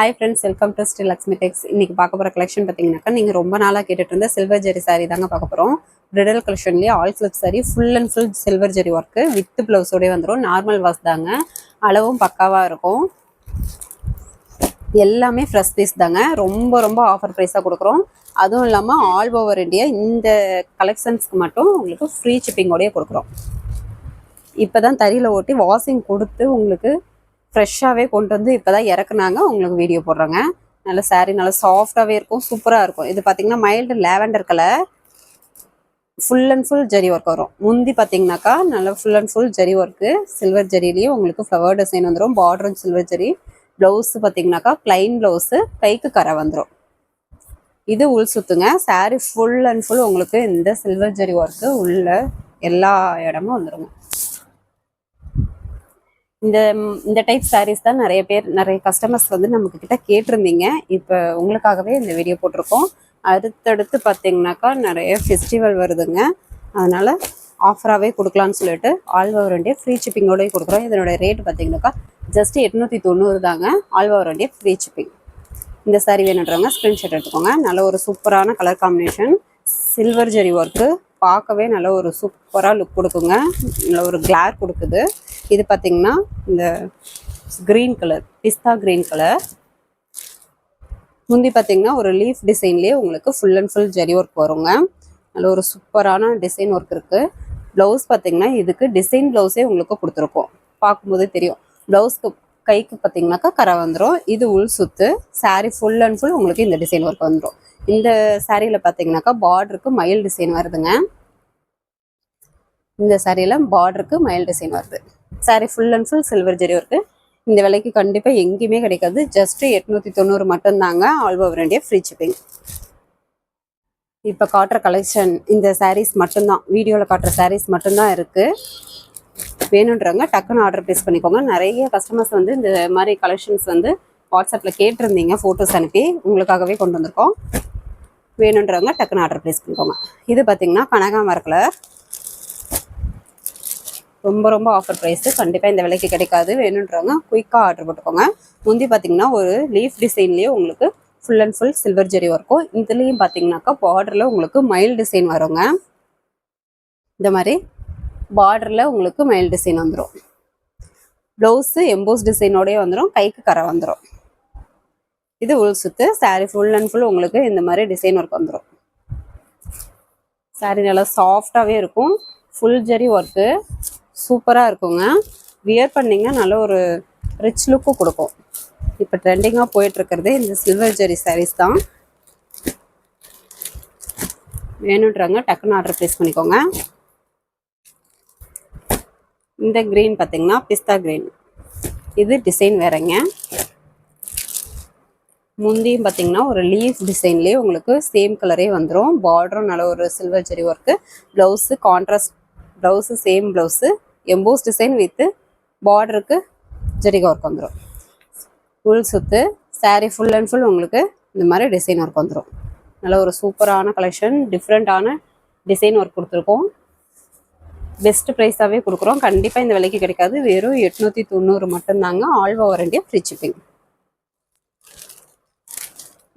Hi friends welcome to Sri Lakshmi Tex இன்னைக்கு பார்க்க போகிற கலெக்ஷன் பார்த்தீங்கன்னாக்கா நீங்கள் ரொம்ப நாளாக கேட்டுட்டு இருந்த சில்வர் ஜெரி சாரி தாங்க பார்க்க போகிறோம் bridal கலெக்ஷன்லேயே all slip sari full and full silver zari work with ப்ளவுஸோடய வந்துடும் நார்மல் வாஷ் தாங்க. அளவும் பக்காவாக இருக்கும். எல்லாமே ஃப்ரெஷ் பீஸ் தாங்க. ரொம்ப ரொம்ப ஆஃபர் ப்ரைஸாக கொடுக்குறோம். அதுவும் இல்லாமல் ஆல் ஓவர் இந்தியா இந்த கலெக்ஷன்ஸ்க்கு மட்டும் உங்களுக்கு ஃப்ரீ ஷிப்பிங்கோடய கொடுக்குறோம். இப்போ தான் தறியில் ஓட்டி வாஷிங் கொடுத்து உங்களுக்கு ஃப்ரெஷ்ஷாகவே கொண்டு வந்து இப்போ தான் இறக்குனாங்க. உங்களுக்கு வீடியோ போடுறோங்க. நல்ல சாரீ நல்லா சாஃப்டாகவே இருக்கும் சூப்பராக இருக்கும். இது பார்த்தீங்கன்னா mild lavender colour full and full zari work வரும். முந்தி பார்த்தீங்கன்னாக்கா நல்லா full and full zari work silver ஜரிலேயும் உங்களுக்கு ஃப்ளவர் டிசைன் வந்துடும் பார்டரும் சில்வர் ஜரி ப்ளவுஸு பார்த்தீங்கன்னாக்கா ப்ளைன் ப்ளவுஸு கைக்கு கரை வந்துடும் இது உள் சுத்துங்க. சாரீ ஃபுல் அண்ட் ஃபுல் உங்களுக்கு இந்த சில்வர் ஜரி ஒர்க்கு உள்ள எல்லா இடமும் வந்துருங்க. இந்த இந்த டைப் சாரீஸ் தான் நிறைய பேர் நிறைய கஸ்டமர்ஸ் வந்து நம்ம கிட்ட கேட்டிருந்தீங்க. இப்போ உங்களுக்காகவே இந்த வீடியோ போட்டிருக்கோம். அடுத்தடுத்து பார்த்தீங்கன்னாக்கா நிறைய ஃபெஸ்டிவல் வருதுங்க. அதனால் ஆஃபராகவே கொடுக்கலான்னு சொல்லிட்டு ஆல் ஓவர் இண்டியா ஃப்ரீ ஷிப்பிங்கோடய கொடுக்குறோம். இதனோட ரேட் பார்த்தீங்கன்னாக்கா ஜஸ்ட் எட்நூற்றி தொண்ணூறு தாங்க. All over India free shipping இந்த saree வேணுன்றவங்க ஸ்க்ரீன்ஷாட் எடுத்துக்கோங்க. நல்ல ஒரு சூப்பரான colour combination silver zari work பார்க்கவே நல்ல ஒரு சூப்பராக லுக் கொடுக்குங்க. நல்ல ஒரு கிளார் கொடுக்குது. இது பார்த்தீங்கன்னா இந்த green colour pista green colour முந்தி பார்த்தீங்கன்னா ஒரு லீஃப் டிசைன்லேயே உங்களுக்கு full and full zari work வருங்க. நல்ல ஒரு சூப்பரான டிசைன் ஒர்க் இருக்குது ப்ளவுஸ் பார்த்தீங்கன்னா இதுக்கு டிசைன் ப்ளவுஸே உங்களுக்கு கொடுத்துருக்கோம். பார்க்கும்போதே தெரியும். ப்ளவுஸ்க்கு கைக்கு பார்த்தீங்கன்னாக்கா கரை வந்துடும் இது உள் சுத்து சாரீ ஃபுல் அண்ட் ஃபுல் உங்களுக்கு இந்த டிசைன் ஒர்க் வந்துடும் இந்த சாரியில் பார்த்தீங்கன்னாக்கா பார்டருக்கு மயில் டிசைன் வருதுங்க. இந்த சாரியில் பார்டருக்கு மயில் டிசைன் வருது. Sari full and full silver zari work இந்த விலைக்கு கண்டிப்பாக எங்கேயுமே கிடைக்காது. ஜஸ்ட்டு எட்நூற்றி தொண்ணூறு மட்டும்தாங்க. All over India free shipping இப்போ காட்டுற கலெக்ஷன் இந்த சாரீஸ் மட்டும்தான். வீடியோவில் காட்டுற சாரீஸ் மட்டும்தான் இருக்குது வேணுன்றவங்க டக்குன்னு ஆர்டர் ப்ளேஸ் பண்ணிக்கோங்க. நிறைய கஸ்டமர்ஸ் வந்து இந்த மாதிரி கலெக்ஷன்ஸ் வந்து வாட்ஸ்அப்பில் கேட்டிருந்தீங்க ஃபோட்டோஸ் அனுப்பி. உங்களுக்காகவே கொண்டு வந்திருக்கோம். வேணுன்றவங்க டக்குன்னு ஆர்டர் ப்ளேஸ் பண்ணிக்கோங்க. இது பார்த்திங்கன்னா கனகாமர கலர் ரொம்ப ரொம்ப ஆஃபர் ப்ரைஸு கண்டிப்பாக இந்த விலைக்கு கிடைக்காது. வேணுன்றவங்க குயிக்காக ஆர்டர் போட்டுக்கோங்க. முந்தி பார்த்தீங்கன்னா ஒரு லீஃப் டிசைன்லேயே உங்களுக்கு full and full silver zari இருக்கும் இதுலேயும் பார்த்தீங்கன்னாக்கா பார்டரில் உங்களுக்கு மயில் டிசைன் வருங்க. இந்த மாதிரி பார்டரில் உங்களுக்கு மயில் டிசைன் வந்துடும் ப்ளவுஸு எம்போஸ் டிசைனோடய வந்துடும் கைக்கு கரை வந்துடும் இது உள் சுத்து saree ஃபுல் அண்ட் ஃபுல் உங்களுக்கு இந்த மாதிரி டிசைன் ஒர்க் வந்துடும் saree நல்லா சாஃப்டாகவே இருக்கும். ஃபுல் ஜெரி ஒர்க்கு சூப்பராக இருக்குங்க. வியர் பண்ணிங்க நல்ல ஒரு ரிச் லுக்கும் கொடுக்கும். இப்போ ட்ரெண்டிங்காக போயிட்டுருக்கிறது இந்த சில்வர் ஜெரி சாரீஸ் தான். வேணுன்றவங்க டக்குன்னு ஆர்டர் ப்ளேஸ் பண்ணிக்கோங்க. இந்த க்ரீன் பார்த்தீங்கன்னா பிஸ்தா க்ரீன் இது டிசைன் வேறங்க. முந்தியும் பார்த்தீங்கன்னா ஒரு லீஃப் டிசைன்லேயே உங்களுக்கு சேம் கலரே வந்துடும் பார்டரும் நல்ல ஒரு silver zari work blouse contrast blouse same blouse emboss design with பார்டருக்கு ஜெரிகா ஒர்க் வந்துடும் உள் சுத்து சாரீ ஃபுல் அண்ட் ஃபுல் உங்களுக்கு இந்த மாதிரி டிசைன் ஒர்க் வந்துடும் நல்ல ஒரு சூப்பரான கலெக்ஷன் டிஃப்ரெண்ட்டான டிசைன் ஒர்க் கொடுத்துருக்கோம். பெஸ்ட் ப்ரைஸாகவே கொடுக்குறோம். கண்டிப்பாக இந்த விலைக்கு கிடைக்காது. வெறும் எட்நூற்றி தொண்ணூறு மட்டும்தாங்க. All over India free shipping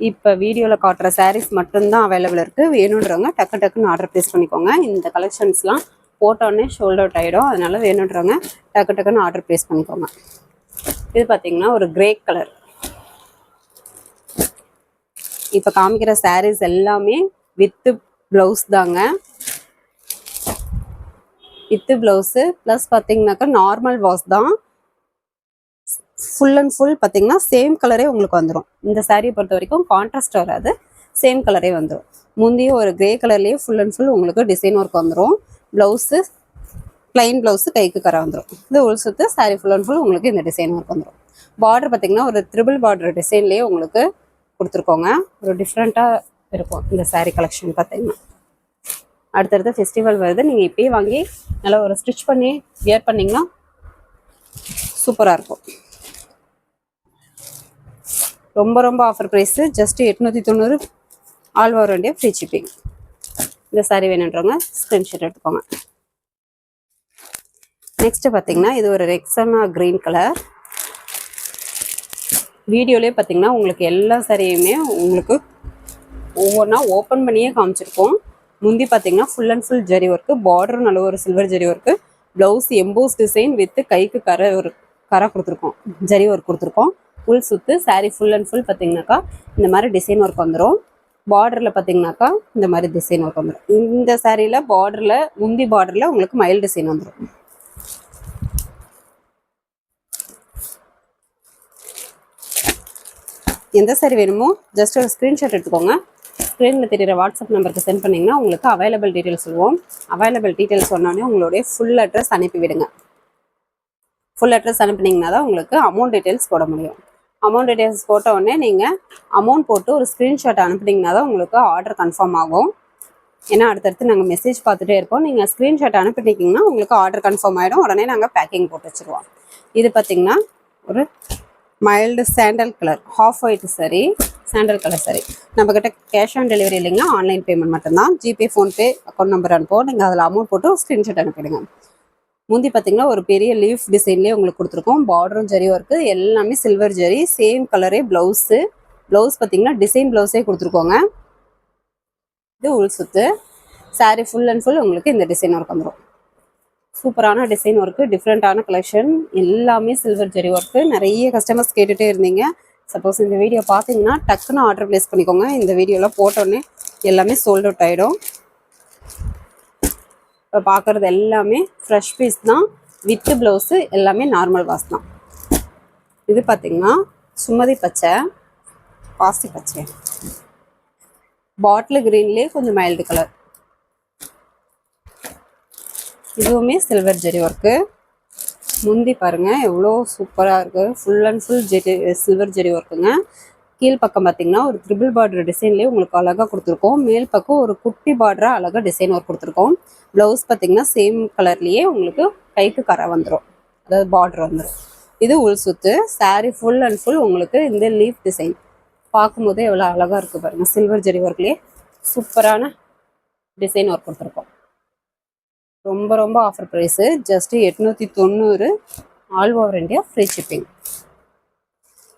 இப்போ வீடியோவில் காட்டுற சாரீஸ் மட்டும்தான் அவைலபிள் இருக்குது வேணுன்றவங்க டக்கு டக்குன்னு ஆர்டர் ப்ளேஸ் பண்ணிக்கோங்க. இந்த கலெக்ஷன்ஸ்லாம் போட்டோடனே ஷோல்ட் அவுட் ஆகிடும் அதனால வேணுன்றவங்க டக்கு டக்குன்னு ஆர்டர் ப்ளேஸ் பண்ணிக்கோங்க. இது பார்த்தீங்கன்னா ஒரு கிரே கலர் இப்போ காமிக்கிற சாரீஸ் எல்லாமே வித்து ப்ளவுஸ் தாங்க. வித்து ப்ளவுஸு ப்ளஸ் பார்த்தீங்கன்னாக்கா நார்மல் வாஷ் தான். ஃபுல் அண்ட் ஃபுல் பார்த்தீங்கன்னா சேம் கலரே உங்களுக்கு வந்துடும் இந்த சாரியை பொறுத்த வரைக்கும் கான்ட்ராஸ்ட் வராது. சேம் கலரே வந்துடும் முந்தைய ஒரு கிரே கலர்லேயே ஃபுல் அண்ட் ஃபுல் உங்களுக்கு டிசைன் ஒர்க் வந்துடும் ப்ளவுஸு ப்ளைன் ப்ளவுஸு கைக்கு கரை வந்துடும் இது உள் சுற்று சாரி ஃபுல் அண்ட் ஃபுல் உங்களுக்கு இந்த டிசைன் ஒர்க் வந்துடும் பார்டர் பார்த்தீங்கன்னா ஒரு த்ரிபிள் பார்டர் டிசைன்லேயே உங்களுக்கு கொடுத்துருக்கோங்க. ஒரு டிஃப்ரெண்ட்டாக இருக்கும் இந்த சாரீ கலெக்ஷன் பார்த்தீங்கன்னா அடுத்தடுத்த ஃபெஸ்டிவல் வருது. நீங்கள் இப்போயே வாங்கி நல்லா ஒரு ஸ்டிச் பண்ணி வியர் பண்ணிங்கன்னா சூப்பராக இருக்கும். ரொம்ப ரொம்ப ஆஃபர் ப்ரைஸு ஜஸ்ட் எட்நூற்றி தொண்ணூறு all over India free shipping இந்த சாரி வேணுன்றவங்க ஸ்க்ரீன்ஷாட் எடுத்துக்கோங்க. நெக்ஸ்ட் பார்த்தீங்கன்னா இது ஒரு ரெக்ஸனா க்ரீன் கலர் வீடியோலேயே பார்த்தீங்கன்னா உங்களுக்கு எல்லா சாரியுமே உங்களுக்கு ஒவ்வொன்றா ஓப்பன் பண்ணியே காமிச்சிருக்கோம் முந்தி பார்த்தீங்கன்னா full and full zari work பார்டரும் நல்ல ஒரு silver zari work blouse emboss design with கைக்கு கரை ஒரு கரை கொடுத்துருக்கோம். ஜரி ஒர்க் கொடுத்துருக்கோம். ஃபுல் சுற்று சாரீ ஃபுல் அண்ட் ஃபுல் பார்த்தீங்கன்னாக்கா இந்த மாதிரி டிசைன் ஒர்க் வந்துடும் பார்டரில் பார்த்தீங்கன்னாக்கா இந்த மாதிரி டிசைன் ஒர்க் வந்துடும் இந்த சாரியில் பார்டரில் முந்தி பார்டரில் உங்களுக்கு மயில் டிசைன் வந்துடும் எந்த சாரி வேணுமோ ஜஸ்ட் ஒரு ஸ்க்ரீன்ஷாட் எடுத்துக்கோங்க. ஸ்க்ரீனில் தெரியுற வாட்ஸ்அப் நம்பருக்கு சென்ட் பண்ணிங்கன்னா உங்களுக்கு அவைலபிள் டீட்டெயில்ஸ் சொல்லுவோம். அவைலபிள் டீட்டெயில்ஸ் சொன்னோடனே உங்களுடைய ஃபுல் அட்ரஸ் அனுப்பி விடுங்க. ஃபுல் அட்ரஸ் அனுப்புனீங்கன்னா தான் உங்களுக்கு அமௌண்ட் டீட்டெயில்ஸ் போட முடியும். அமௌண்ட் டீட்டெயில்ஸ் போட்ட உடனே நீங்கள் அமௌண்ட் போட்டு ஒரு ஸ்க்ரீன்ஷாட் அனுப்புனீங்கன்னா தான் உங்களுக்கு ஆர்டர் கன்ஃபார்ம் ஆகும். ஏன்னா அடுத்தடுத்து நாங்கள் மெசேஜ் பார்த்துட்டே இருக்கோம் நீங்கள் ஸ்க்ரீன்ஷாட் அனுப்பிட்டீங்கன்னா உங்களுக்கு ஆர்டர் கன்ஃபார்ம் ஆகிடும் உடனே நாங்கள் பேக்கிங் போட்டு வச்சுருவோம். இது பார்த்தீங்கன்னா ஒரு mild sandal colour half white சரி சாண்டல் கலர் சரி நம்மக்கிட்ட கேஷ் ஆன் டெலிவரி இல்லைங்க. ஆன்லைன் பேமெண்ட் மட்டும்தான். ஜிபே ஃபோன்பே அக்கௌண்ட் நம்பர் அனுப்புவோம். நீங்கள் அதில் அமௌண்ட் போட்டு ஸ்க்ரீன்ஷாட் அனுப்பிடுங்க. முந்தி பார்த்தீங்கன்னா ஒரு பெரிய லீஃப் டிசைன்லேயே உங்களுக்கு கொடுத்துருக்கோம். பார்டரும் ஜரி ஒர்க்கு எல்லாமே சில்வர் ஜரி சேம் கலரே ப்ளவுஸு ப்ளவுஸ் பார்த்தீங்கன்னா டிசைன் ப்ளவுஸே கொடுத்துருக்கோங்க. இது உள் சுத்து சாரீ ஃபுல் அண்ட் ஃபுல் உங்களுக்கு இந்த டிசைன் ஒர்க் வந்துடும் சூப்பரான டிசைன் ஒர்க்கு டிஃப்ரெண்ட்டான கலெக்ஷன் எல்லாமே சில்வர் ஜெரி ஒர்க்கு நிறைய கஸ்டமர்ஸ் கேட்டுகிட்டே இருந்தீங்க. சப்போஸ் இந்த வீடியோ பார்த்தீங்கன்னா டக்குன்னு ஆர்டர் ப்ளேஸ் பண்ணிக்கோங்க. இந்த வீடியோலாம் போட்டோன்னே எல்லாமே சோல்ட் அவுட் ஆகிடும் இப்போ பார்க்குறது எல்லாமே ஃப்ரெஷ் பீஸ் தான். வித்து ப்ளவுஸு எல்லாமே நார்மல் வாஸ் தான். இது பார்த்தீங்கன்னா சுமதி பச்சை பாசி பச்சை. பாட்டில் க்ரீன்லேயே கொஞ்சம் மைல்டு கலர் இதுவுமே சில்வர் ஜெரி ஒர்க்கு முந்தி பாருங்க எவ்வளோ சூப்பராக இருக்கு. Full and full zari silver zari ஒர்க்குங்க கீழ் பக்கம் பார்த்தீங்கன்னா ஒரு த்ரிபிள் பார்டர் டிசைன்லேயே உங்களுக்கு அழகாக கொடுத்துருக்கோம். மேல் பக்கம் ஒரு குட்டி பார்டராக அழகாக டிசைன் ஒர்க் கொடுத்துருக்கோம். ப்ளவுஸ் பார்த்தீங்கன்னா சேம் கலர்லேயே உங்களுக்கு கைக்கு கரை வந்துடும் அதாவது பார்டர் வந்துடும் இது உள் சுத்து சாரீ ஃபுல் அண்ட் ஃபுல் உங்களுக்கு இந்த லீஃப் டிசைன் பார்க்கும்போதே எவ்வளோ அழகாக இருக்குது பாருங்கள் சில்வர் ஜெரி ஒர்க்லேயே சூப்பரான டிசைன் ஒர்க் கொடுத்துருக்கோம். ரொம்ப ரொம்ப ஆஃபர் ப்ரைஸு ஜஸ்ட்டு எட்நூற்றி தொண்ணூறு all over India free shipping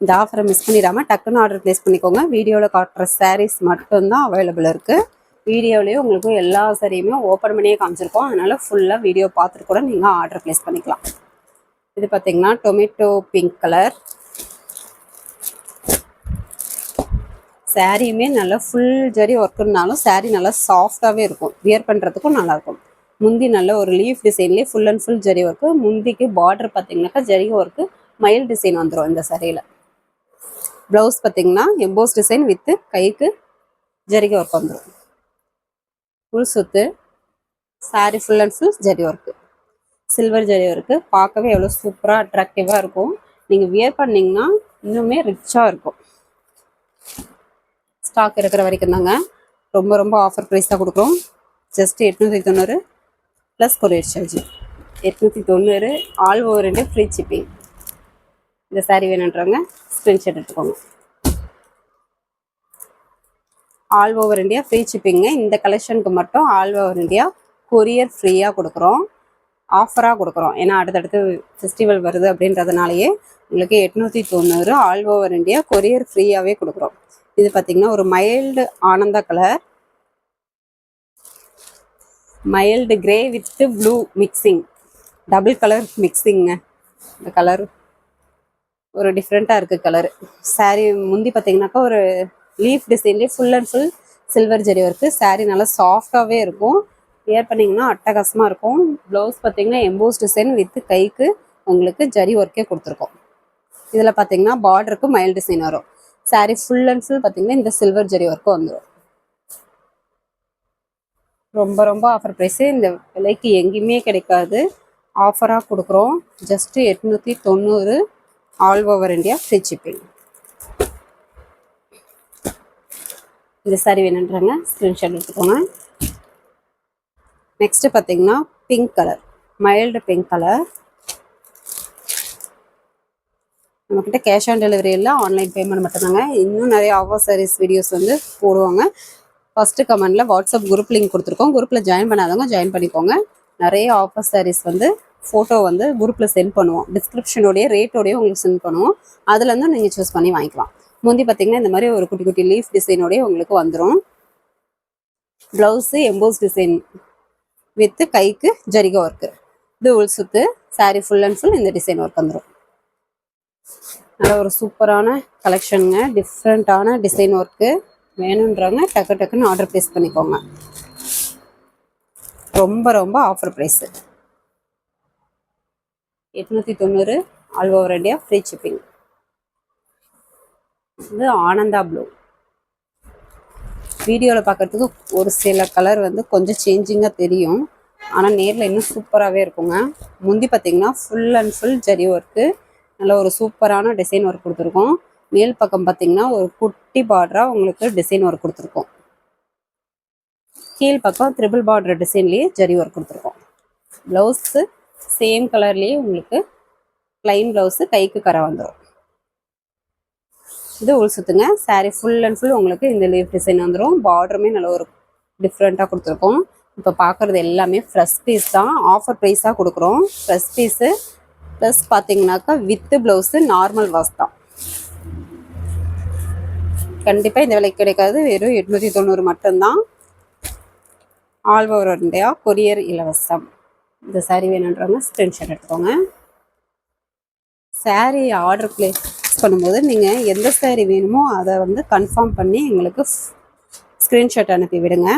இந்த ஆஃபரை மிஸ் பண்ணிடாமல் டக்குன்னு ஆர்டர் ப்ளேஸ் பண்ணிக்கோங்க. வீடியோவில் காட்டுற சாரீஸ் மட்டும்தான் அவைலபிள் இருக்குது வீடியோலேயே உங்களுக்கு எல்லா சாரியுமே ஓப்பன் பண்ணியே காமிச்சிருக்கோம். அதனால் ஃபுல்லாக வீடியோ பார்த்துட்டு கூட நீங்கள் ஆர்டர் ப்ளேஸ் பண்ணிக்கலாம். இது பார்த்தீங்கன்னா டொமேட்டோ பிங்க் கலர் சாரியுமே நல்லா ஃபுல் ஜரி ஒர்க்குனாலும் சாரீ நல்லா சாஃப்டாகவே இருக்கும். வியர் பண்ணுறதுக்கும் நல்லாயிருக்கும் முந்தி நல்ல ஒரு leaf டிசைன்லேயே full and full zari work முந்திக்கு border பார்த்தீங்கன்னாக்கா ஜரி ஒர்க்கு மயில் டிசைன் வந்துடும் இந்த சாரியில் ப்ளவுஸ் பார்த்தீங்கன்னா எம்போஸ் டிசைன் வித்து கைக்கு ஜரிகை ஒர்க் வந்துடும் ஃபுல் சுத்து sari full and full zari work silver zari work பார்க்கவே எவ்வளோ சூப்பராக அட்ராக்டிவாக இருக்கும். நீங்கள் வியர் பண்ணிங்கன்னா இன்னுமே ரிச்சாக இருக்கும். ஸ்டாக் இருக்கிற வரைக்கும் தாங்க. ரொம்ப ரொம்ப ஆஃபர் ப்ரைஸ் தான் கொடுக்குறோம். ஜஸ்ட் எட்நூற்றி தொண்ணூறு ப்ளஸ் கொரியர் சார்ஜ் எட்நூற்றி தொண்ணூறு ஆல் ஓவர் ஃப்ரீ சிப்பிங் இந்த saree வேணுன்றவங்க ஸ்க்ரீன்ஷாட் எடுத்துக்கோங்க. ஆல் ஓவர் இந்தியா ஃப்ரீ ஷிப்பிங்க இந்த கலெக்ஷனுக்கு மட்டும் ஆல் ஓவர் இந்தியா கொரியர் ஃப்ரீயாக கொடுக்குறோம். ஆஃபராக கொடுக்குறோம். ஏன்னா அடுத்தடுத்து ஃபெஸ்டிவல் வருது அப்படின்றதுனாலயே உங்களுக்கு எட்நூற்றி தொண்ணூறு ஆல் ஓவர் இந்தியா கொரியர் ஃப்ரீயாகவே கொடுக்குறோம். இது பார்த்தீங்கன்னா ஒரு mild Ananda colour mild grey with blue mixing double colour மிக்சிங்க இந்த கலர் ஒரு டிஃப்ரெண்ட்டாக இருக்குது கலர் saree முந்தி பார்த்தீங்கன்னாக்கா ஒரு leaf டிசைன்லேயே full and full silver zari work saree நல்லா சாஃப்டாகவே இருக்கும். வியர் பண்ணிங்கன்னா அட்டகாசமாக இருக்கும். ப்ளவுஸ் பார்த்தீங்கன்னா எம்போஸ் டிசைன் வித் கைக்கு உங்களுக்கு ஜரி ஒர்க்கே கொடுத்துருக்கோம். இதில் பார்த்தீங்கன்னா பார்டருக்கு மயில் டிசைன் வரும். Saree ஃபுல் அண்ட் ஃபுல் பார்த்தீங்கன்னா இந்த சில்வர் ஜெரி ஒர்க்கும் வந்துடும் ரொம்ப ரொம்ப ஆஃபர் ப்ரைஸு இந்த விலைக்கு எங்கேயுமே கிடைக்காது. ஆஃபராக கொடுக்குறோம். ஜஸ்ட்டு எட்நூற்றி தொண்ணூறு all over India free shipping இந்த சாரி வேணுன்றாங்க. ஸ்க்ரீன்ஷாட் எடுத்துக்கோங்க. நெக்ஸ்ட்டு பார்த்தீங்கன்னா pink colour mild pink colour நம்மக்கிட்ட கேஷ் ஆன் டெலிவரி இல்லை ஆன்லைன் பேமெண்ட் மட்டும்தாங்க. இன்னும் நிறைய ஆஃபர் சாரீஸ் வீடியோஸ் வந்து போடுவாங்க. ஃபஸ்ட்டு கமெண்டில் வாட்ஸ்அப் குரூப் லிங்க் கொடுத்துருக்கோம். குரூப்பில் ஜாயின் பண்ணாதவங்க ஜாயின் பண்ணிக்கோங்க. நிறைய ஆஃபர் சாரீஸ் வந்து ஃபோட்டோ வந்து குரூப்பில் சென்ட் பண்ணுவோம். டிஸ்கிரிப்ஷனோடைய ரேட்டோடய உங்களுக்கு சென்ட் பண்ணுவோம். அதுலேருந்து நீங்கள் சூஸ் பண்ணி வாங்கிக்கலாம். முந்தி பார்த்தீங்கன்னா இந்த மாதிரி ஒரு குட்டி குட்டி லீஃப் டிசைனோடய உங்களுக்கு வந்துடும் ப்ளவுஸு எம்போஸ் டிசைன் வித்து கைக்கு ஜரிகை ஒர்க்கு இது உள் சுத்து சாரி ஃபுல் அண்ட் ஃபுல் இந்த டிசைன் ஒர்க் வந்துடும் நல்ல ஒரு சூப்பரான கலெக்ஷனுங்க டிஃப்ரெண்ட்டான டிசைன் ஒர்க்கு வேணுன்றவங்க டக்கு டக்குன்னு ஆர்டர் ப்ளேஸ் பண்ணிக்கோங்க. ரொம்ப ரொம்ப ஆஃபர் ப்ரைஸு எட்நூற்றி தொண்ணூறு ஆல் ஓவர் ஃப்ரீ ஷிப்பிங் இது ஆனந்தா ப்ளூ வீடியோவில் பார்க்கறதுக்கு ஒரு சில கலர் வந்து கொஞ்சம் சேஞ்சிங்காக தெரியும். ஆனால் நேரில் இன்னும் சூப்பராகவே இருக்குங்க. முந்தி பார்த்தீங்கன்னா full and full zari work நல்ல ஒரு சூப்பரான டிசைன் ஒர்க் கொடுத்துருக்கோம். மேல் பக்கம் பார்த்தீங்கன்னா ஒரு குட்டி பார்டராக உங்களுக்கு டிசைன் ஒர்க் கொடுத்துருக்கோம். கீழ் பக்கம் த்ரிபிள் பார்டர் டிசைன்லேயே ஜரி ஒர்க் கொடுத்துருக்கோம். ப்ளவுஸு சேம் கலர்லேயே உங்களுக்கு ப்ளைன் ப்ளவுஸு கைக்கு கரை வந்துடும் இது உள் சுத்துங்க saree ஃபுல் அண்ட் ஃபுல் உங்களுக்கு இந்த லீவ் டிசைன் வந்துடும் பார்டருமே நல்ல ஒரு டிஃப்ரெண்ட்டாக கொடுத்துருக்கோம். இப்போ பார்க்குறது எல்லாமே ஃப்ரெஷ் பீஸ் தான். ஆஃபர் ப்ரைஸாக கொடுக்குறோம். ஃப்ரெஷ் பீஸு ப்ளஸ் பார்த்தீங்கன்னாக்கா வித்து ப்ளவுஸு நார்மல் வாஷ் தான். கண்டிப்பாக இந்த விலைக்கு கிடைக்காது. வெறும் எட்நூற்றி தொண்ணூறு மட்டும்தான். ஆல் ஓவர் இந்தியா கொரியர் இலவசம். இந்த சாரீ வேணுன்றவங்க ஸ்க்ரீன்ஷாட் எடுத்துக்கோங்க. சாரீ ஆர்டர் ப்ளேஸ் பண்ணும்போது நீங்கள் எந்த சாரீ வேணுமோ அதை வந்து கன்ஃபார்ம் பண்ணி எங்களுக்கு ஸ்க்ரீன்ஷாட் அனுப்பி விடுங்க.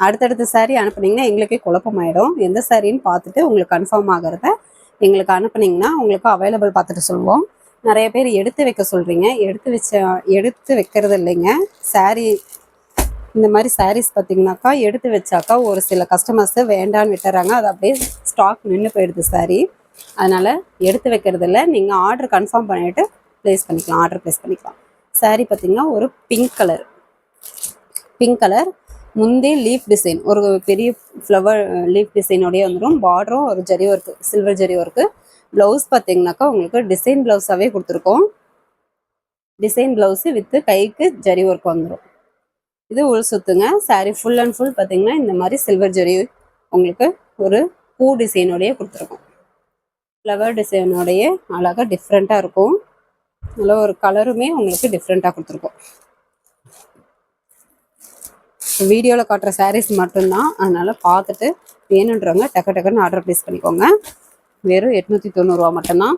அடுத்தடுத்த சாரீ அனுப்புனீங்கன்னா எங்களுக்கே குழப்பமாயிடும். எந்த சாரின்னு பார்த்துட்டு உங்களுக்கு கன்ஃபார்ம் ஆகிறத எங்களுக்கு அனுப்புனீங்கன்னா உங்களுக்கு அவைலபிள் பார்த்துட்டு சொல்லுவோம். நிறைய பேர் எடுத்து வைக்க சொல்கிறீங்க எடுத்து வச்ச எடுத்து வைக்கிறது இல்லைங்க. சாரீ இந்த மாதிரி சாரீஸ் பார்த்தீங்கன்னாக்கா எடுத்து வச்சாக்கா ஒரு சில கஸ்டமர்ஸ் வேண்டான்னு விட்டுறாங்க. அது அப்படியே ஸ்டாக் நின்று போயிடுது சாரீ அதனால் எடுத்து வைக்கிறது இல்லை நீங்கள் ஆர்டர் கன்ஃபார்ம் பண்ணிவிட்டு ப்ளேஸ் பண்ணிக்கலாம். ஆர்டர் ப்ளேஸ் பண்ணிக்கலாம். சாரீ பார்த்தீங்கன்னா ஒரு பிங்க் கலர் பிங்க் கலர் முந்தி லீஃப் டிசைன் ஒரு பெரிய ஃப்ளவர் லீஃப் டிசைனோடய வந்துடும் பார்டரும் ஒரு zari work silver zari work blouse பார்த்தீங்கன்னாக்கா உங்களுக்கு டிசைன் ப்ளவுஸாகவே கொடுத்துருக்கோம். டிசைன் ப்ளவுஸு வித்து கைக்கு ஜரி ஒர்க் வந்துடும் இது உள் சுத்துங்க. saree ஃபுல் அண்ட் ஃபுல் பார்த்தீங்கன்னா இந்த மாதிரி சில்வர் ஜரி உங்களுக்கு ஒரு பூ டிசைனோடைய கொடுத்துருக்கோம். ஃப்ளவர் டிசைனோடைய அழகாக டிஃப்ரெண்ட்டாக இருக்கும். நல்ல ஒரு கலருமே உங்களுக்கு டிஃப்ரெண்ட்டாக கொடுத்துருக்கோம். வீடியோவில் காட்டுற சாரீஸ் மட்டும்தான். அதனால் பார்த்துட்டு வேணுன்றவங்க டக்கு டக்குன்னு ஆர்டர் ப்ளேஸ் பண்ணிக்கோங்க. வெறும் எட்நூற்றி தொண்ணூறுரூவா மட்டும்தான்.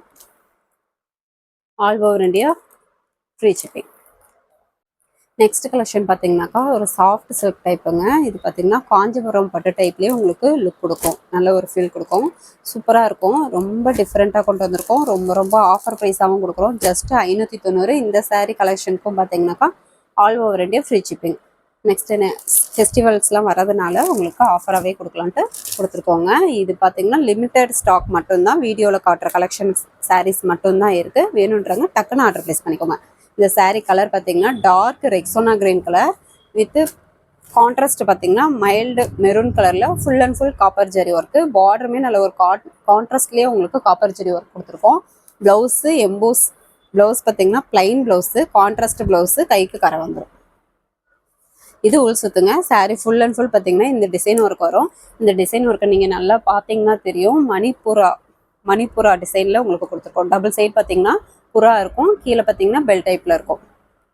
All over India free shipping next collection பார்த்தீங்கன்னாக்கா ஒரு சாஃப்ட் சில்க் டைப்புங்க இது பார்த்தீங்கன்னா காஞ்சிபுரம் பட்டு டைப்லேயே உங்களுக்கு லுக் கொடுக்கும். நல்ல ஒரு ஃபீல் கொடுக்கும். சூப்பராக இருக்கும். ரொம்ப டிஃப்ரெண்ட்டாக கொண்டு வந்திருக்கோம். ரொம்ப ரொம்ப ஆஃபர் ப்ரைஸாகவும் கொடுக்குறோம். ஜஸ்ட் ஐநூற்றி தொண்ணூறு. இந்த சாரீ கலெக்ஷனுக்கும் பார்த்தீங்கன்னாக்கா all over India free shipping next ஃபெஸ்டிவல்ஸ்லாம் வரதுனால உங்களுக்கு ஆஃபராகவே கொடுக்கலான்ட்டு கொடுத்துருக்கோங்க. இது பார்த்தீங்கன்னா லிமிட்டட் ஸ்டாக் மட்டும்தான். வீடியோவில் காட்டுற கலெக்ஷன்ஸ் சாரீஸ் மட்டும்தான் இருக்குது வேணுன்றவங்க டக்குன்னு ஆர்டர் ப்ளேஸ் பண்ணிக்கோங்க. இந்த சாரீ கலர் பார்த்தீங்கன்னா dark Rexona green colour with contrast பார்த்தீங்கன்னா மைல்டு மெரூன் கலரில் full and full copper zari work பார்டருமே நல்ல ஒரு காட் கான்ட்ராஸ்ட்லேயே உங்களுக்கு காப்பர் ஜெரி ஒர்க் கொடுத்துருக்கோம். ப்ளவுஸு எம்போஸ் ப்ளவுஸ் பார்த்தீங்கன்னா பிளைன் ப்ளவுஸு கான்ட்ராஸ்ட் ப்ளவுஸு கைக்கு கரை வந்துடும் இது உள் சுத்துங்க. சாரீ ஃபுல் அண்ட் ஃபுல் பார்த்தீங்கன்னா இந்த டிசைன் ஒர்க் வரும். இந்த டிசைன் ஒர்க்கை நீங்கள் நல்லா பார்த்தீங்கன்னா தெரியும். மணிப்புரா மணிப்புரா டிசைனில் உங்களுக்கு கொடுத்துருக்கோம். டபுள் சைட் பார்த்தீங்கன்னா புறா இருக்கும். கீழே பார்த்தீங்கன்னா பெல் டைப்பில் இருக்கும்.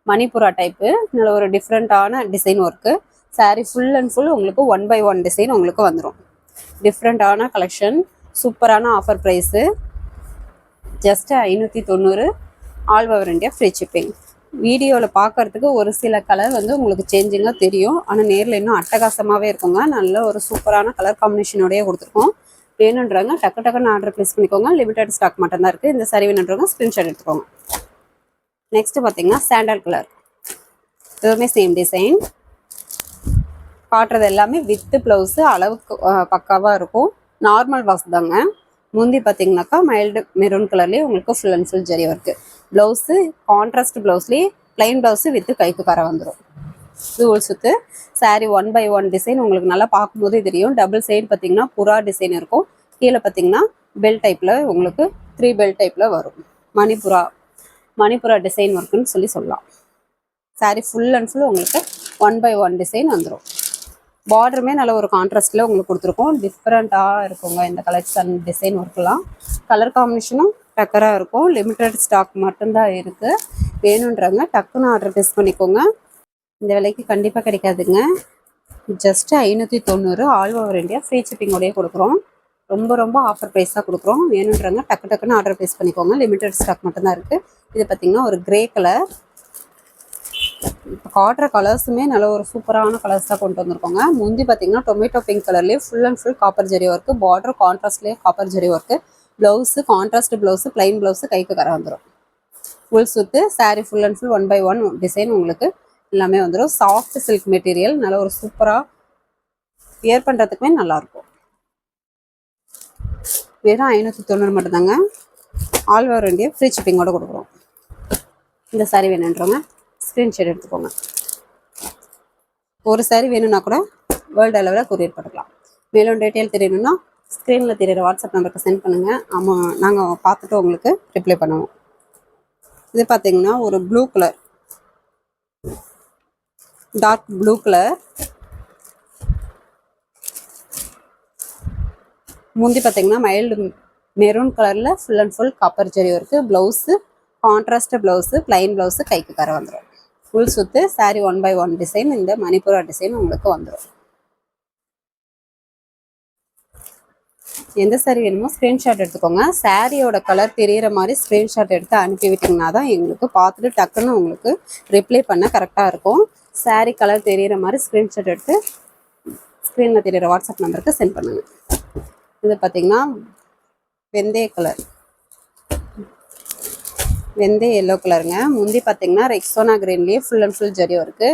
மணிப்புறா டைப்பு நல்ல ஒரு டிஃப்ரெண்ட்டான design work saree full and full உங்களுக்கு ஒன் பை ஒன் டிசைன் உங்களுக்கு வந்துடும் டிஃப்ரெண்ட்டான கலெக்ஷன் சூப்பரான ஆஃபர் ப்ரைஸு ஜஸ்ட் ஐநூற்றி தொண்ணூறு all over India free shipping வீடியோவில் பார்க்கறதுக்கு ஒரு சில கலர் வந்து உங்களுக்கு சேஞ்சிங்காக தெரியும். ஆனால் நேரில் இன்னும் அட்டகாசமாகவே இருக்குங்க. நல்ல ஒரு சூப்பரான கலர் காம்பினேஷனோடய கொடுத்துருக்கோம். வேணுன்றவங்க டக்கு டக்குன்னு ஆர்டர் ப்ளேஸ் பண்ணிக்கோங்க. லிமிடெட் ஸ்டாக் மட்டும் தான் இருக்குது இந்த சரி வேணுன்றவங்க ஸ்க்ரீன்ஷாட் எடுத்துக்கோங்க. நெக்ஸ்ட் பார்த்தீங்கன்னா சாண்டல் கலர் இதுவுமே சேம் டிசைன் காட்டுறது எல்லாமே வித்து ப்ளவுஸு அளவுக்கு பக்காவாக இருக்கும். நார்மல் வாஷ் தாங்க. முந்தி பார்த்தீங்கன்னாக்கா மைல்டு மெரூன் கலர்லேயே உங்களுக்கு full and full zari work blouse contrast ப்ளவுஸ்லேயே plain blouse with கைக்கு கர வந்துடும் இது உள் சுத்து ஒன் பை ஒன் டிசைன் உங்களுக்கு நல்லா பார்க்கும்போதே தெரியும். டபுள் சைடு பார்த்தீங்கன்னா புறா டிசைன் இருக்கும். கீழே பார்த்தீங்கன்னா பெல் டைப்பில் உங்களுக்கு த்ரீ பெல் டைப்பில் வரும். மணிப்புரா மணிப்புரா டிசைன் ஒர்க்குன்னு சொல்லி சொல்லலாம். Saree ஃபுல் அண்ட் ஃபுல் உங்களுக்கு ஒன் பை ஒன் டிசைன் வந்துடும் பார்டருமே நல்ல ஒரு கான்ட்ராஸ்டில் உங்களுக்கு கொடுத்துருக்கோம். டிஃப்ரெண்ட்டாக இருக்குங்க. இந்த கலெக்ஷன் டிசைன் ஒர்க்கெலாம் கலர் காம்பினேஷனும் டக்கராக இருக்கும். லிமிட்டட் ஸ்டாக் மட்டும்தான் இருக்குது வேணுன்றவங்க டக்குன்னு ஆர்டர் ப்ளேஸ் பண்ணிக்கோங்க. இந்த விலைக்கு கண்டிப்பாக கிடைக்காதுங்க. ஜஸ்ட் ஐநூற்றி தொண்ணூறு ஆல் ஓவர் இந்தியா ஃப்ரீ ஷிப்பிங்கோடய கொடுக்குறோம். ரொம்ப ரொம்ப ஆஃபர் ப்ரைஸாக கொடுக்குறோம். வேணுன்றவங்க டக்கு டக்குன்னு ஆர்டர் ப்ளேஸ் பண்ணிக்கோங்க. லிமிட்டட் ஸ்டாக் மட்டும்தான் இருக்குது இது பார்த்தீங்கன்னா ஒரு கிரே கலர் இப்போ காட்டுற கலர்ஸுமே நல்ல ஒரு சூப்பரான கலர்ஸ் தான் கொண்டு வந்திருக்கோங்க. முந்தி பார்த்தீங்கன்னா டொமேட்டோ பிங்க் கலர்லேயே full and full copper zari work border கான்ட்ராஸ்ட்லேயே copper zari work blouse contrast blouse plain blouse கைக்கு கரை வந்துடும் ஃபுல் சுத்து sari full and full one by one design உங்களுக்கு எல்லாமே வந்துடும் சாஃப்ட் சில்க் மெட்டீரியல் நல்ல ஒரு சூப்பராக வியர் பண்ணுறதுக்குமே நல்லாயிருக்கும் வெறும் ஐநூற்றி தொண்ணூறு மட்டும்தாங்க. ஆல் ஓவர் இண்டியா ஃப்ரீ ஷிப்பிங்கோடு கொடுக்குறோம். இந்த saree வேணுன்றவங்க ஸ்க்ரீன்ஷாட் எடுத்துக்கோங்க. ஒரு saree வேணும்னா கூட வேர்ல்டு அளவில் கொரியர் பண்ணிக்கலாம் மேலும் டீட்டெயில் தெரியணும்னா ஸ்க்ரீனில் தெரியுற வாட்ஸ்அப் நம்பருக்கு சென்ட் பண்ணுங்கள் ஆமாம் நாங்கள் பார்த்துட்டு உங்களுக்கு ரிப்ளை பண்ணுவோம். இது பார்த்தீங்கன்னா ஒரு blue colour dark blue colour முந்தி பார்த்தீங்கன்னா மைல்டு மெரூன் கலரில் full and full copper zari work blouse contrast blouse plain blouse கைக்கு கரை வந்துடும் ஃபுல் சுத்து sari one by one design இந்த மணிப்புரா டிசைன் உங்களுக்கு வந்துடும் எந்த saree வேணுமோ ஸ்க்ரீன்ஷாட் எடுத்துக்கோங்க. சாரியோட கலர் தெரியிற மாதிரி ஸ்க்ரீன்ஷாட் எடுத்து அனுப்பி விட்டிங்கன்னா தான் எங்களுக்கு பார்த்துட்டு டக்குன்னு உங்களுக்கு ரிப்ளை பண்ண கரெக்டாக இருக்கும். Saree கலர் தெரியிற மாதிரி ஸ்க்ரீன்ஷாட் எடுத்து ஸ்க்ரீனில் தெரிகிற வாட்ஸ்அப் நம்பருக்கு சென்ட் பண்ணுங்கள் இது பார்த்தீங்கன்னா வெந்தய கலர் வெந்தய எல்லோ கலருங்க முந்தி பார்த்தீங்கன்னா ரெக்ஸோனா கிரீன்லேயே full and full ஜரியும் work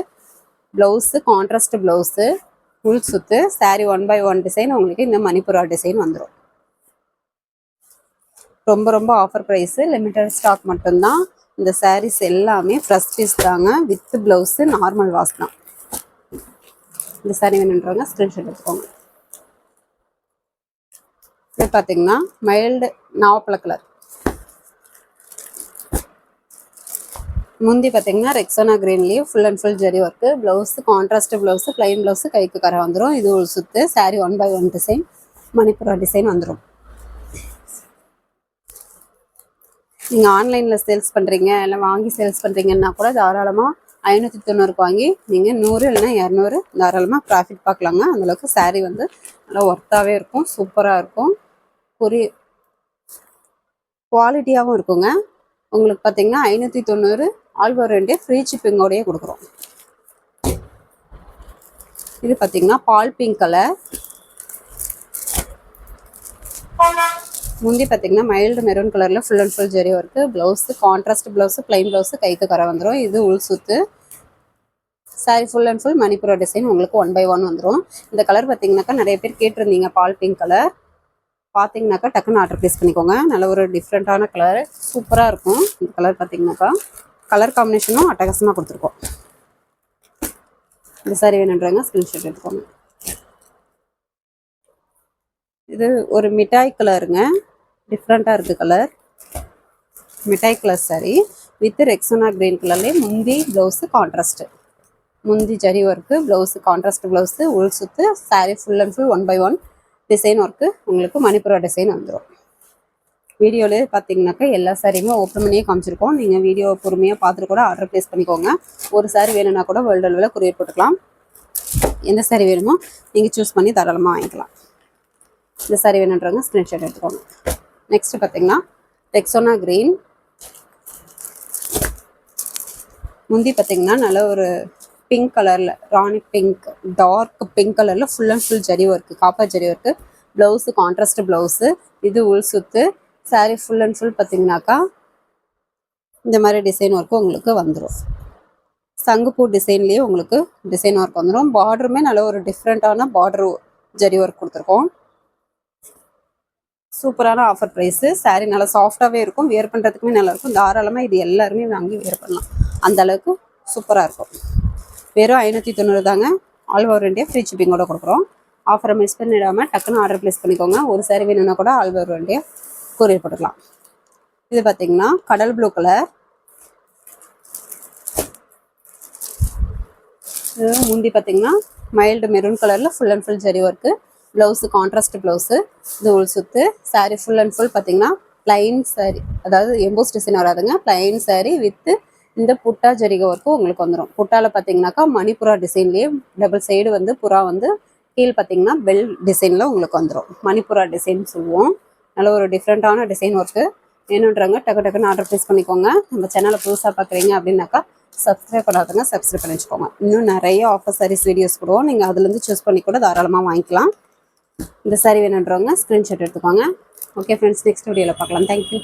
blouse contrast blouse full சுத்து saree one by one design உங்களுக்கு இந்த மணிப்புரா டிசைன் வந்துடும் ரொம்ப ரொம்ப ஆஃபர் ப்ரைஸு லிமிட்டட் ஸ்டாக் மட்டும்தான். இந்த சாரீஸ் எல்லாமே ஃப்ரெஷ் பீஸ் தாங்க வித் ப்ளவுஸு நார்மல் வாஷ் தான். இந்த சாரீ வேணுன்றவங்க ஸ்க்ரீன்ஷாட் எடுத்துக்கோங்க. இது பார்த்தீங்கன்னா மைல்டு நாவப்பழ கலர் முந்தி பார்த்தீங்கன்னா Rexona கிரீன்லேயே full and full zari work blouse contrast blouse plain blouse கைக்கு கரை வந்துடும் இது ஒரு சுற்று sari one by one design Manipura design வந்துடும் நீங்கள் ஆன்லைனில் சேல்ஸ் பண்ணுறீங்க இல்லை வாங்கி சேல்ஸ் பண்ணுறீங்கன்னா கூட தாராளமாக ஐநூற்றி தொண்ணூறுக்கு வாங்கி நீங்கள் நூறு இல்லைன்னா இரநூறு தாராளமாக ப்ராஃபிட் பார்க்கலாங்க. அந்தளவுக்கு சேரீ வந்து நல்லா ஒர்த்தாகவே இருக்கும் சூப்பராக இருக்கும். பொரிய குவாலிட்டியாகவும் இருக்குங்க. உங்களுக்கு பார்த்தீங்கன்னா ஐநூற்றி தொண்ணூறு ஆல் ஓவர் இண்டியா ஃப்ரீ ஷிப்பிங்கோடயே கொடுக்குறோம். இது பார்த்தீங்கன்னா பால் பிங்க் கலர் முந்தி பார்த்தீங்கன்னா மைல்டு மெரூன் கலரில் full and full zari work blouse contrast blouse plain blouse கைக்கு கரை வந்துடும் இது உள் சுத்து. Sari full and full Manipura design உங்களுக்கு ஒன் பை ஒன் வந்துடும் இந்த கலர் பார்த்தீங்கன்னாக்கா நிறைய பேர் கேட்டிருந்தீங்க பால் பிங்க் கலர் பார்த்தீங்கன்னாக்கா டக்குன்னு ஆர்டர் ப்ளேஸ் பண்ணிக்கோங்க. நல்ல ஒரு டிஃப்ரெண்ட்டான கலர் சூப்பராக இருக்கும். இந்த கலர் பார்த்தீங்கன்னாக்கா கலர் காம்பினேஷனும் அட்டகாசமாக கொடுத்துருக்கோம். இந்த சாரி வேணுன்றவங்க ஸ்க்ரீன்ஷாட் எடுத்துக்கோங்க. இது ஒரு மிட்டாய் கலருங்க டிஃப்ரெண்ட்டாக இருக்குது கலர் மிட்டாய் colour sari with Rexona green கலர்லேயே முந்தி ப்ளவுஸு கான்ட்ராஸ்ட்டு முந்தி zari work blouse contrast blouse உள் சுற்று sari full and full one by one design work உங்களுக்கு மணிப்புரா டிசைன் வந்துடும் வீடியோவில் பார்த்தீங்கன்னாக்கா எல்லா சாரியுமே ஓப்பன் பண்ணியே காமிச்சிருக்கோம். நீங்கள் வீடியோ பொறுமையாக பார்த்துட்டு கூட ஆர்டர் ப்ளேஸ் பண்ணிக்கோங்க. ஒரு சாரி வேணும்னா கூட வேர்ல்டு அளவில் கொரியர் போட்டுக்கலாம். எந்த சாரி வேணுமோ நீங்கள் சூஸ் பண்ணி தாராளமாக வாங்கிக்கலாம். இந்த சாரி வேணுன்றவங்க ஸ்க்ரீன்ஷாட் எடுத்துக்கோங்க. நெக்ஸ்ட் பார்த்தீங்கன்னா டெக்ஸோனா க்ரீன் முந்தி பார்த்தீங்கன்னா நல்ல ஒரு பிங்க் கலரில் ராணி பிங்க் டார்க் பிங்க் கலரில் full and full zari work copper zari work blouse contrast blouse இது உள் சுத்து saree ஃபுல் அண்ட் ஃபுல் பார்த்தீங்கன்னாக்கா இந்த மாதிரி டிசைன் ஒர்க்கு உங்களுக்கு வந்துடும் சங்குப்பூ டிசைன்லேயே உங்களுக்கு டிசைன் ஒர்க் வந்துடும் பார்டருமே நல்ல ஒரு டிஃப்ரெண்ட்டான பார்டர் ஜரி ஒர்க் கொடுத்துருக்கோம். சூப்பரான ஆஃபர் ப்ரைஸு சாரீ நல்லா சாஃப்டாகவே இருக்கும். வியர் பண்ணுறதுக்குமே நல்லாயிருக்கும் தாராளமாக இது எல்லாருமே வாங்கி வியர் பண்ணலாம். அந்த அளவுக்கு சூப்பராக இருக்கும். வெறும் ஐநூற்றி தொண்ணூறு தாங்க. ஆல் ஓவர் இண்டியா ஃப்ரீ ஷிப்பிங்கோட கொடுக்குறோம். ஆஃபரை மிஸ் பண்ணிடாமல் டக்குன்னு ஆர்டர் ப்ளேஸ் பண்ணிக்கோங்க. ஒரு saree வேணும்னா கூட ஆல் ஓவர் இண்டியா கொரியர் போட்டுக்கலாம். இது பார்த்திங்கன்னா கடல் ப்ளூ கலர் இது முந்தி பார்த்தீங்கன்னா மைல்டு மெரூன் கலரில் full and full zari work blouse contrast blouse இது உள் சுத்து. சாரீ ஃபுல் அண்ட் ஃபுல் பார்த்தீங்கன்னா பிளைன் saree. அதாவது எம்போஸ் டிசைன் வராதுங்க. பிளைன் சாரீ வித்து இந்த புட்டா ஜரிகை ஒர்க்கு உங்களுக்கு வந்துடும் புட்டால பார்த்தீங்கன்னாக்கா மணிப்புரா டிசைன்லேயே டபுள் சைடு வந்து புறா வந்து கீழ் பார்த்தீங்கன்னா பெல் டிசைனில் உங்களுக்கு வந்துடும் மணிப்புரா டிசைன் சொல்லுவோம். நல்ல ஒரு டிஃப்ரெண்ட்டான டிசைன் ஒர்க்கு வேணுன்றாங்க டக்கு டக்குன்னு ஆர்டர் ப்ளேஸ் பண்ணிக்கோங்க. நம்ம சேனலை புதுசாக பார்க்குறீங்க அப்படின்னாக்கா சப்ஸ்கிரைப் பண்ணாதுங்க சப்ஸ்கிரைப் பண்ணி வச்சுக்கோங்க. இன்னும் நிறைய ஆஃபர் சாரீஸ் வீடியோஸ் போடுவோம். நீங்கள் அதுலேருந்து சூஸ் பண்ணி கூட தாராளமாக வாங்கிக்கலாம். இந்த சாரி வேணுன்றவங்க ஸ்க்ரீன்ஷாட் எடுத்துக்கோங்க. ஓகே ஃப்ரெண்ட்ஸ் நெக்ஸ்ட் வீடியோவில் பார்க்கலாம். தேங்க்யூ